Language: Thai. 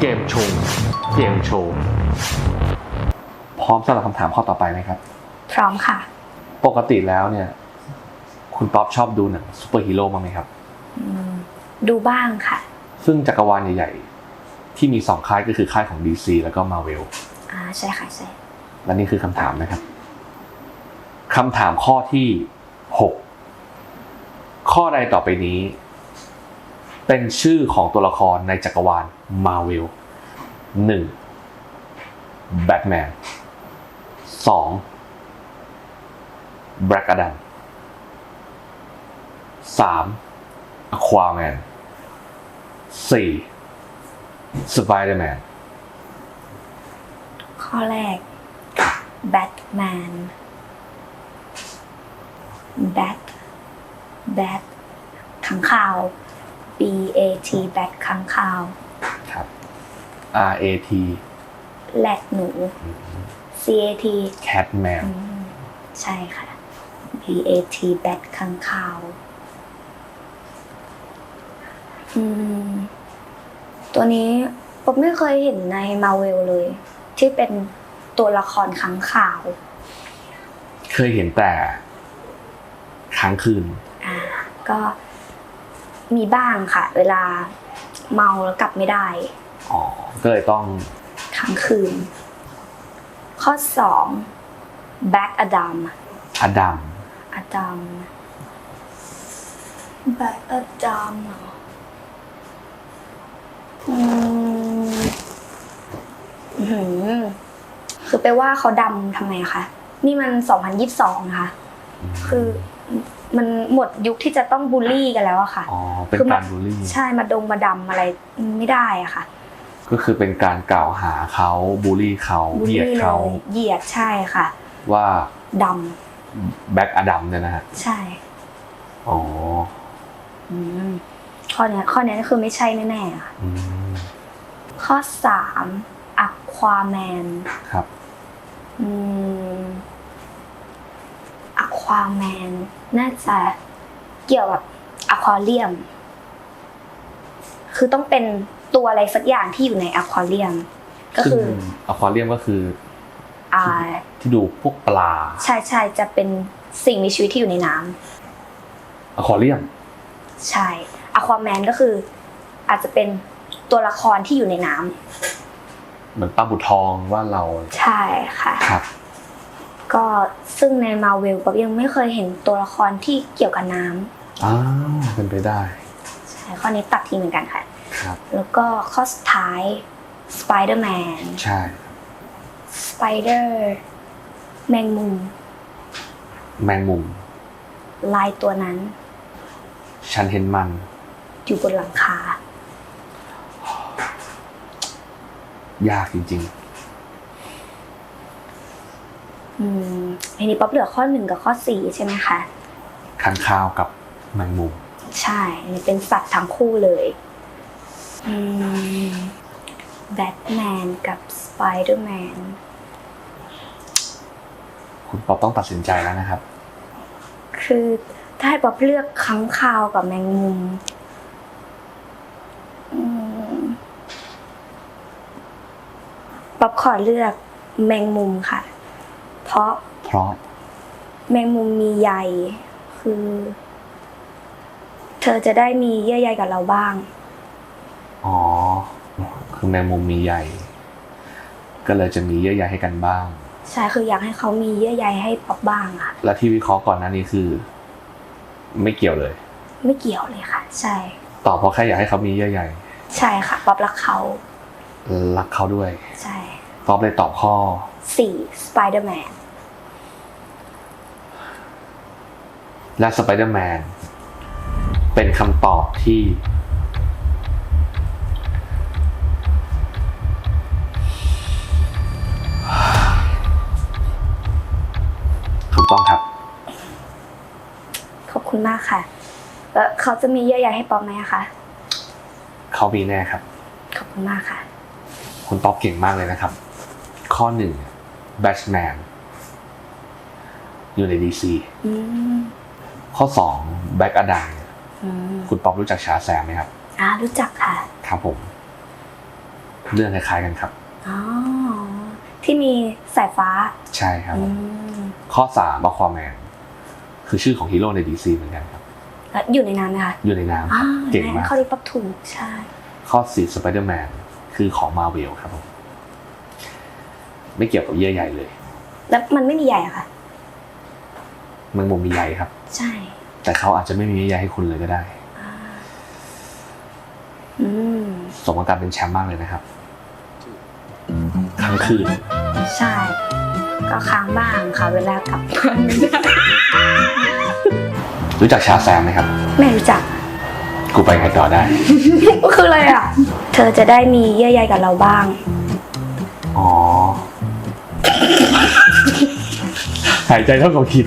เกมโชว์เกมโชว์ พร้อมสำหรับคำถามข้อต่อไปไหมครับ พร้อมค่ะ ปกติแล้วเนี่ย คุณป๊อปชอบดูหนังซูเปอร์ฮีโร่บ้างไหมครับ อืมดูบ้างค่ะ ซึ่งจักรวาลใหญ่ๆ ที่มีสองค่ายก็คือค่ายของ DC แล้วก็ Marvel อ่าใช่ค่ะใช่ และนี่คือคำถามนะครับคำถามข้อที่หกข้อใดต่อไปนี้ เป็นชื่อของตัวละครในจักรวาลมาวิลหนึ่งแบทแมนสองแบล็กอดัมสามอควาแมนสี่สไปเดอร์แมนข้อแรกแบทแมนแบทแบทขังข่าว B A T Bat ขังข่าว ครับ R A T แลดหนู C A T Catman อืมใช่ค่ะ B A T Bat ขังข่าวอืมตัวนี้ผมไม่เคยเห็นในมาเวลเลย ที่เป็นตัวละครขังข่าว เคยเห็นแต่ค้างคืน อ่า ก็ มีบ้างค่ะ เวลาเมาแล้วกลับไม่ได้อ๋อก็เลยต้องค้างคืน ข้อสองแบ็กอดัมอดัมอดัมแบ็กอดัมเหรออืมอื้อหือคือไปว่าเขาดำทำไมคะ นี่มัน 2022นะคะ คือ มันหมดยุคที่จะต้องบูลลี่กันแล้วอะค่ะอ๋อเป็นคือมักานรบูลลี่ใช่มาดงมาดำอะไรไม่ได้อะค่ะ ก็คือเป็นการกล่าวหาเขาบูลลี่เขาบูลเหยียดลี่เลเขายเหยียดใช่ค่ะ ว่าดแบ็กอดัมเนี่ยนะฮะำใช่อ๋ออืมข้อเนี้ยข้อเนี้ยคือไม่ใช่แน่ๆอะค่ะอืมข้อสามอควาแมนครับ อืมอควาแมน น่าจะเกี่ยวกับอควาเรียม คือต้องเป็นตัวอะไรสักอย่างที่อยู่ในอควาเรียม ก็ซึ่งคืออควาเรียมก็คืออ่าที่ดูพวกปลา ใช่ใช่จะเป็นสิ่งมีชีวิตที่อยู่ในน้ำอควาเรียม ใช่อควาแมนก็คือ อาจจะเป็นตัวละครที่อยู่ในน้ำเหมือนปลาบุทองว่าเรา ใช่ค่ะครับ ก็ซึ่งในมาเวลป๊อบยังไม่เคยเห็นตัวละครที่เกี่ยวกับน้ำอ้าวเป็นไปได้ใช่ข้อนี้ตัดทิ้งเหมือนกันค่ะครับแล้วก็ข้อสุดท้าย Spider-Man ใช่ Spider แมงมุม แมงมุม ลายตัวนั้น ฉันเห็นมัน อยู่บนหลังคายากจริงอื มอันนี้ป๊อบเหลือข้อหนึ่งกับข้อสี่ใช่ไหมคะๆค้างคาวกับแมงมุมใช่อันนี้เป็นสัตว์ทั้งคู่เลยอืมแบทแมนกับสไปเดอร์แมนคุณป๊อปต้องตัดสินใจแล้วนะครับ คือถ้าให้ป๊อบเลือกค้างคาวกับแมงมุมอืมป๊อบขอเลือกแมงมุมค่ะ เพราะเพราะแมงมุมมีใยคือ เธอจะได้มีเยื่อใยกับเราบ้าง อ๋อ คือแมงมุมมีใยก็เลยจะมีเยื่อใยให้กันบ้าง ใช่คืออยากให้เขามีเยื่อใยให้ป๊อบบ้างค่ะ และที่วิเคราะห์ก่อนหน้านี้คือ ไม่เกี่ยวเลย ไม่เกี่ยวเลยค่ะ ใช่ตอบเพราะแค่อยากให้เขามีเยื่อใยใช่ค่ะป๊อบรักเขารักเขาด้วย ใช่ป๊อปเลยตอบข้อสี่สไปเดอร์แมน และสไปเดอร์แมนเป็นคำตอบที่ ถูกต้องครับ ขอบคุณมากค่ะ แล้วเขาจะมีเยื่อใยให้ป๊อบไหมอะคะเขามีแน่ครับ ขอบคุณมากค่ะ คุณป๊อปเก่งมากเลยนะครับ ข้อหนึ่งแบทแมนอยู่ในดีซี อืม ข้อสองแบ็กอดังอืมคุณป๊อปรู้จักชาแซมไหมครับ อ่ารู้จักค่ะ ครับผม เรื่องคล้ายๆกันครับ อ๋อ ที่มีสายฟ้า ใช่ครับ อืมข้อ3 Aquaman คือชื่อของฮีโร่ใน DC เหมือนกันครับ แล้วอยู่ในนั้นไหมคะอยู่ในน้ำคอ่ารับเก่งมากเขาเรียกปั๊บถูกใช่ ข้อ4 Spider-Man คือของ Marvel ครับผม ไม่เกี่ยวกับเยื่อใยเลย แล้วมันไม่มีใหญ่อะค่ะ แมันมุมมีใยครับ ใช่ แต่เขาอาจจะไม่มีเยื่อใยให้คุณเลยก็ได้อ่าอืมสมกับการเป็นแชมป์มากเลยนะครับทั้งคืนใช่ ก็ค้างบ้างค่ะเวลากลับบ้านไม่ได้รู้จักชาแซมไหมครับ ไม่รู้จัก กูไปไงต่อได้ คืออะไรอะ เธอจะได้มีเยื่อใยกับเราบ้าง อ๋อ หายใจเท่ากับผิด